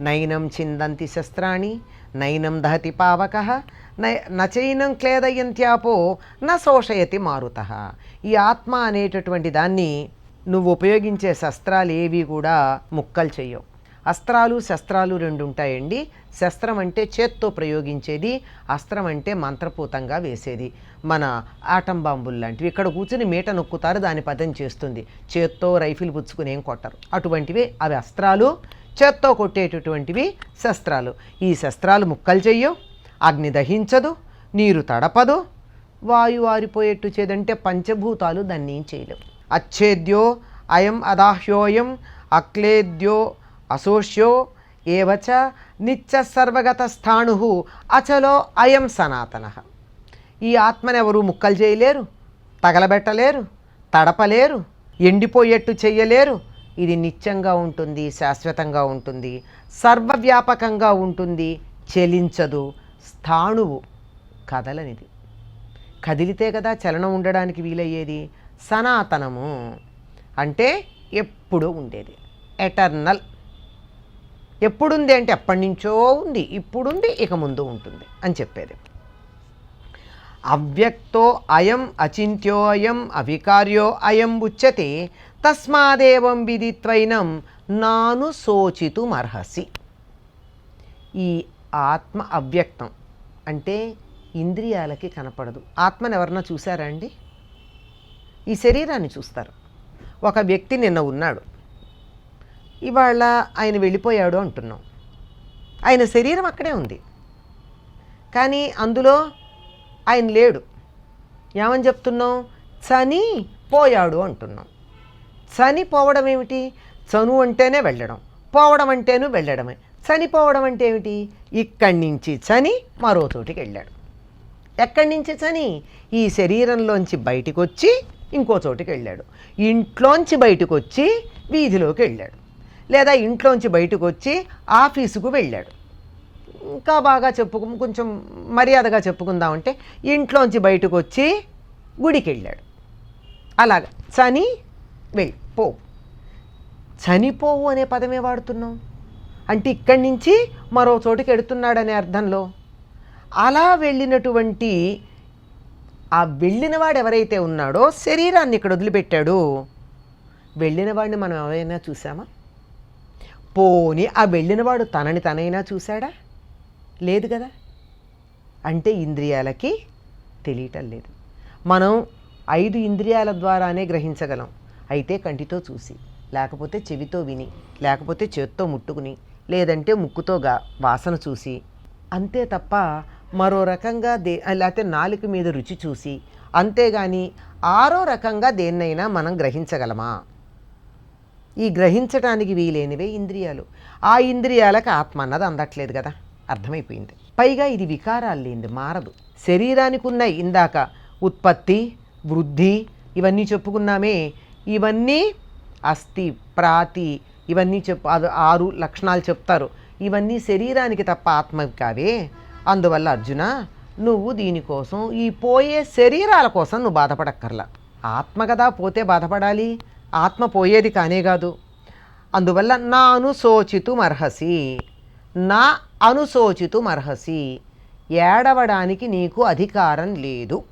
నైనం చిందంతి శస్త్రాణి నైనం దహతి పావక నచైనం క్లేదయంత్యాపో న శోషయతి మారుత. ఈ ఆత్మ అనేటటువంటి దాన్ని నువ్వు ఉపయోగించే శస్త్రాలు ఏవి కూడా ముక్కలు చెయ్యవు. అస్త్రాలు శస్త్రాలు రెండు ఉంటాయండి. శస్త్రం అంటే చేత్తో ప్రయోగించేది అస్త్రం అంటే మంత్రపూతంగా వేసేది. మన ఆటం బాంబులు లాంటివి. ఇక్కడ కూర్చుని మీట నొక్కుతారు దాని పదం చేస్తుంది. చేత్తో రైఫిల్ పుచ్చుకుని ఏం కొట్టరు. అటువంటివి అవి అస్త్రాలు చేత్తో కొట్టేటటువంటివి శస్త్రాలు. ఈ శస్త్రాలు ముక్కలు చెయ్యవు అగ్ని దహించదు నీరు తడపదు వాయు వారిపోయేట్టు చేదంటే పంచభూతాలు దాన్ని ఏం చేయలేవు. అచ్ఛేద్యో అయం అదాహ్యోయం అక్లేద్యో అసోష్యో ఏవచ నిత్య సర్వగత స్థాణు అచలో అయం సనాతన. ఈ ఆత్మనెవరు ముక్కలు చేయలేరు తగలబెట్టలేరు తడపలేరు ఎండిపోయేట్టు చెయ్యలేరు ఇది నిత్యంగా ఉంటుంది శాశ్వతంగా ఉంటుంది సర్వవ్యాపకంగా ఉంటుంది చెలించదు స్థాణువు కదలనిది. కదిలితే కదా చలనం ఉండడానికి వీలయ్యేది? సనాతనము. అంటే ఎప్పుడూ ఉండేది. ఎటర్నల్. ఎప్పుడుంది అంటే ఎప్పటి నుంచో ఉంది ఇప్పుడుంది ఇక ముందు ఉంటుంది అని చెప్పేది. అవ్యక్తో అయం అచింత్యోయం అవికార్యో అయం ఉచ్యతే తస్మాదేవం విదిత్వైనం నాను శోచితుమర్హసి. ఈ ఆత్మ అవ్యక్తం అంటే ఇంద్రియాలకి కనపడదు. ఆత్మను ఎవరన్నా చూసారా అండి? ఈ శరీరాన్ని చూస్తారు. ఒక వ్యక్తి నిన్న ఉన్నాడు. ఇవాళ ఆయన వెళ్ళిపోయాడు అంటున్నాం. ఆయన శరీరం అక్కడే ఉంది. కానీ అందులో ఆయన లేడు. ఏమని చెప్తున్నాం చని పోయాడు అంటున్నాం. చనిపోవడం ఏమిటి? చను అంటేనే వెళ్ళడం పోవడం అంటేనూ వెళ్ళడమే. చనిపోవడం అంటే ఏమిటి? ఇక్కడి నుంచి చని మరో చోటికి వెళ్ళాడు. ఎక్కడి నుంచి చని? ఈ శరీరంలోంచి బయటికి వచ్చి ఇంకో చోటికి వెళ్ళాడు. ఇంట్లోంచి బయటకు వచ్చి వీధిలోకి వెళ్ళాడు. లేదా ఇంట్లోంచి బయటకు వచ్చి ఆఫీసుకు వెళ్ళాడు. ఇంకా బాగా చెప్పుకు కొంచెం మర్యాదగా చెప్పుకుందామంటే ఇంట్లోంచి బయటకు వచ్చి గుడికి వెళ్ళాడు అలాగ చని వెళ్ళి పో. చనిపోవు అనే పదమే వాడుతున్నాం. అంటే ఇక్కడి నుంచి మరో చోటుకి ఎడుతున్నాడనే అర్థంలో. అలా వెళ్ళినటువంటి ఆ వెళ్ళినవాడు ఎవరైతే ఉన్నాడో శరీరాన్ని ఇక్కడ వదిలిపెట్టాడు. వెళ్ళినవాడిని మనం ఎవరైనా చూసామా పోని ఆ వెళ్ళినవాడు తనని తనైనా చూశాడా? లేదు కదా? అంటే ఇంద్రియాలకి తెలియటం లేదు. మనం ఐదు ఇంద్రియాల ద్వారానే గ్రహించగలం. అయితే కంటితో చూసి లేకపోతే చెవితో విని లేకపోతే చేత్తో ముట్టుకుని లేదంటే ముక్కుతో గా వాసన చూసి అంతే తప్ప మరో రకంగా దే లేకపోతే నాలుక మీద రుచి చూసి అంతేగాని ఆరో రకంగా దేన్నైనా మనం గ్రహించగలమా? ఈ గ్రహించటానికి వీలైనవే ఇంద్రియాలు. ఆ ఇంద్రియాలకు ఆత్మ అన్నది అందట్లేదు కదా? అర్థమైపోయింది. పైగా ఇది వికారాలు లేనిది మారదు. శరీరానికి ఉన్న ఇందాక ఉత్పత్తి వృద్ధి ఇవన్నీ చెప్పుకున్నామే. ఇవన్నీ అస్థి ప్రాతి ఇవన్నీ చెప్పు ఆరు లక్షణాలు చెప్తారు. ఇవన్నీ శరీరానికి తప్ప ఆత్మకి కావే. అందువల్ల అర్జున నువ్వు దీనికోసం ఈ పోయే శరీరాల కోసం నువ్వు బాధపడక్కర్లా. ఆత్మ కదా పోతే బాధపడాలి. ఆత్మ పోయేది కానే కాదు. అందువల్ల నాను శోచితు మర్హసి నా అనుశోచితు మర్హసి ఏడవడానికి నీకు అధికారం లేదు.